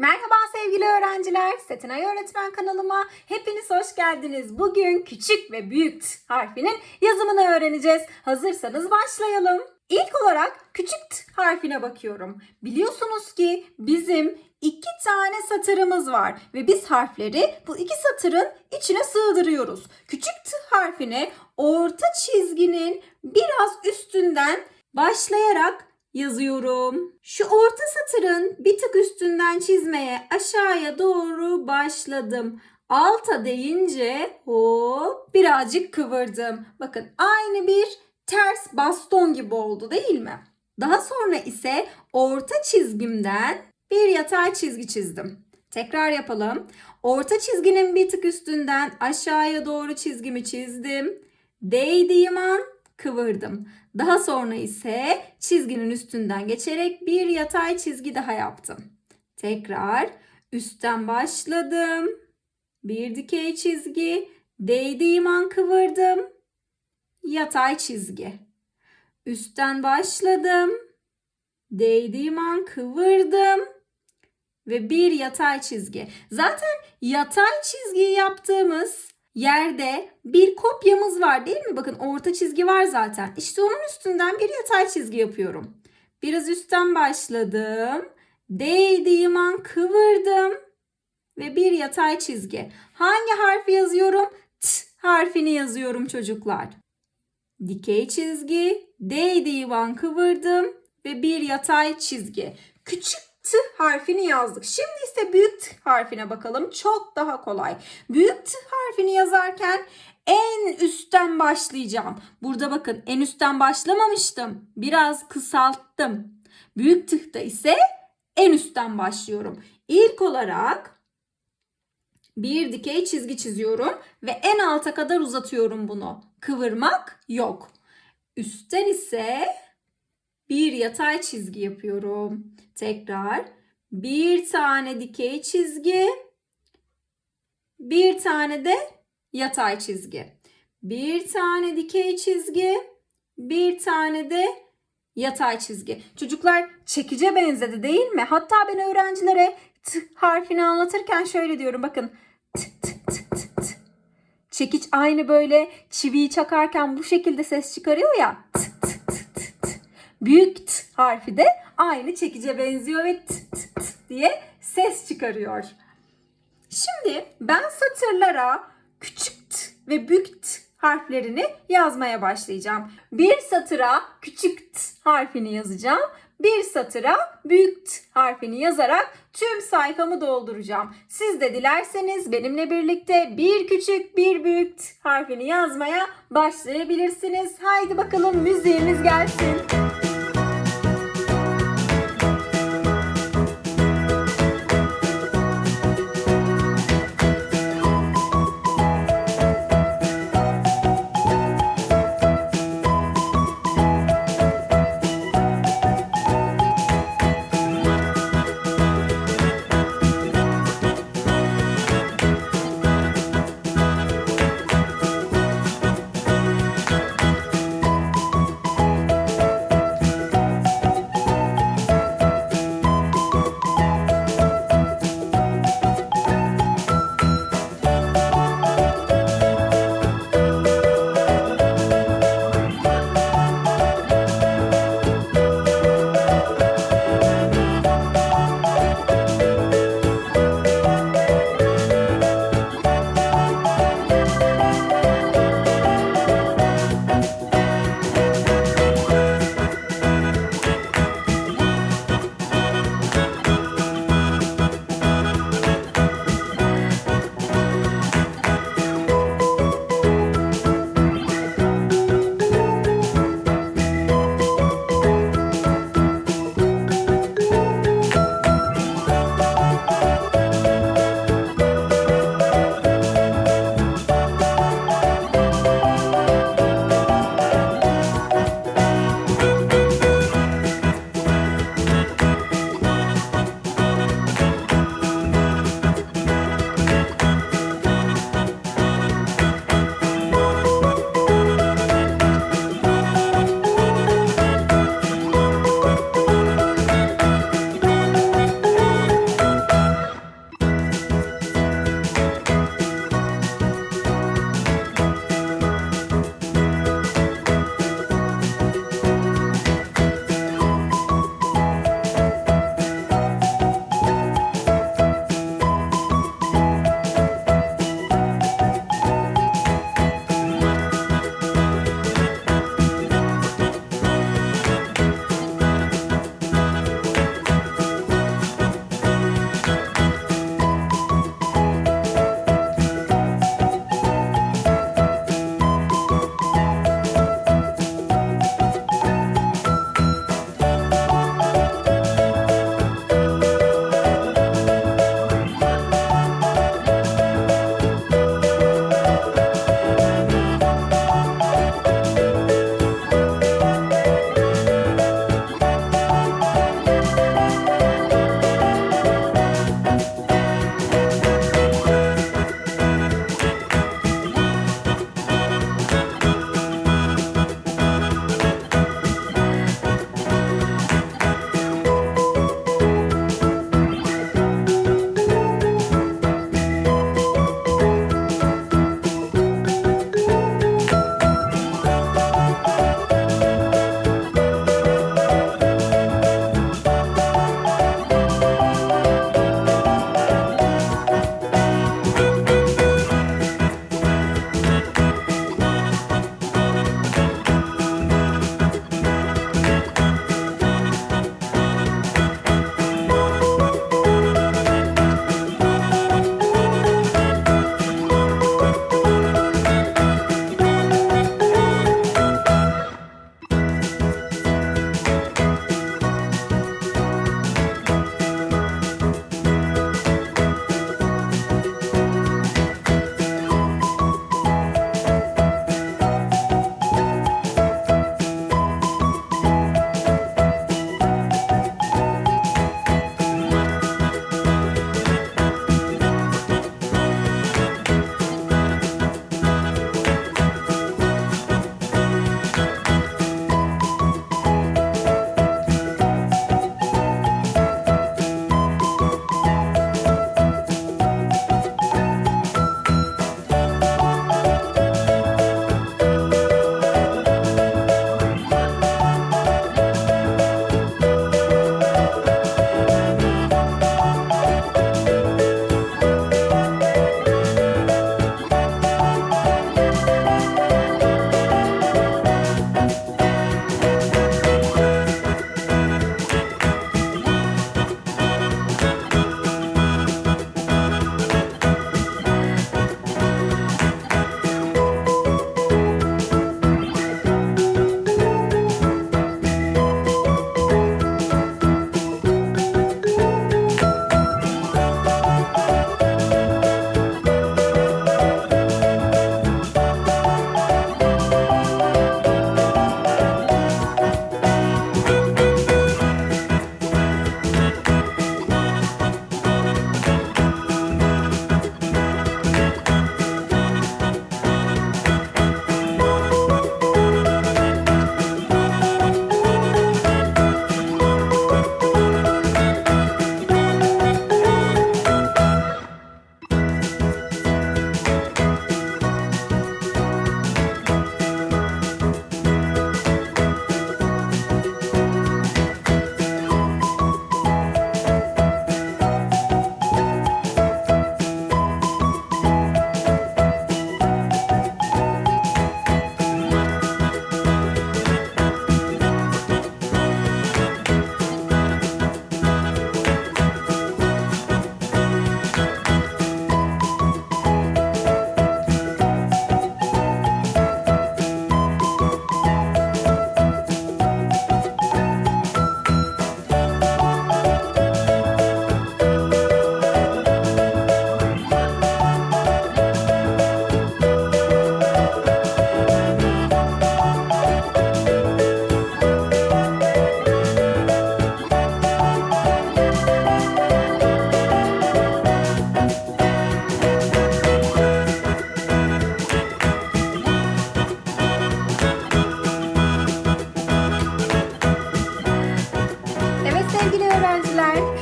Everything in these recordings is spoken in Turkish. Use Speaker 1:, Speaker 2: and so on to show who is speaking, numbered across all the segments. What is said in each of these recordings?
Speaker 1: Merhaba sevgili öğrenciler. Setinay Öğretmen kanalıma hepiniz hoş geldiniz. Bugün küçük ve büyük harfinin yazımını öğreneceğiz. Hazırsanız başlayalım. İlk olarak küçük T harfine bakıyorum. Biliyorsunuz ki bizim iki tane satırımız var ve biz harfleri bu iki satırın içine sığdırıyoruz. Küçük T harfine orta çizginin biraz üstünden başlayarak yazıyorum. Şu orta satırın bir tık üstünden çizmeye aşağıya doğru başladım. Alta deyince hop birazcık kıvırdım. Bakın aynı bir ters baston gibi oldu değil mi? Daha sonra ise orta çizgimden bir yatay çizgi çizdim. Tekrar yapalım. Orta çizginin bir tık üstünden aşağıya doğru çizgimi çizdim. Değdiğim an kıvırdım. Daha sonra ise çizginin üstünden geçerek bir yatay çizgi daha yaptım. Tekrar üstten başladım. Bir dikey çizgi, değdiğim an kıvırdım. Yatay çizgi. Üstten başladım. Değdiğim an kıvırdım ve bir yatay çizgi. Zaten yatay çizgiyi yaptığımız yerde bir kopyamız var değil mi? Bakın orta çizgi var zaten. İşte onun üstünden bir yatay çizgi yapıyorum. Biraz üstten başladım. Değdiğim an kıvırdım ve bir yatay çizgi. Hangi harfi yazıyorum? T harfini yazıyorum çocuklar. Dikey çizgi, değdiğim an kıvırdım ve bir yatay çizgi. Küçük T harfini yazdık. Şimdi ise büyük T harfine bakalım. Çok daha kolay. Büyük T harfini yazarken en üstten başlayacağım. Burada bakın en üstten başlamamıştım. Biraz kısalttım. Büyük T'da ise en üstten başlıyorum. İlk olarak bir dikey çizgi çiziyorum ve en alta kadar uzatıyorum bunu. Kıvırmak yok. Üstten ise bir yatay çizgi yapıyorum. Tekrar bir tane dikey çizgi, bir tane de yatay çizgi. Bir tane dikey çizgi, bir tane de yatay çizgi. Çocuklar çekice benzedi değil mi? Hatta ben öğrencilere t harfini anlatırken şöyle diyorum bakın. T, t, t, t, t. Çekiç aynı böyle çiviyi çakarken bu şekilde ses çıkarıyor ya. Büyük t harfi de aynı çekice benziyor ve t, t, t diye ses çıkarıyor. Şimdi ben satırlara küçük t ve büyük t harflerini yazmaya başlayacağım. Bir satıra küçük t harfini yazacağım. Bir satıra büyük t harfini yazarak tüm sayfamı dolduracağım. Siz de dilerseniz benimle birlikte bir küçük bir büyük t harfini yazmaya başlayabilirsiniz. Haydi bakalım müziğimiz gelsin.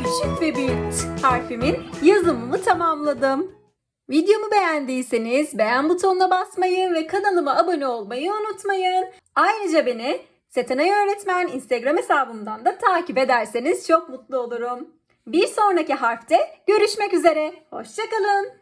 Speaker 1: Küçük ve büyük harfimin yazımımı tamamladım. Videomu beğendiyseniz beğen butonuna basmayı ve kanalıma abone olmayı unutmayın. Ayrıca beni Setenay Öğretmen Instagram hesabımdan da takip ederseniz çok mutlu olurum. Bir sonraki harfte görüşmek üzere. Hoşçakalın.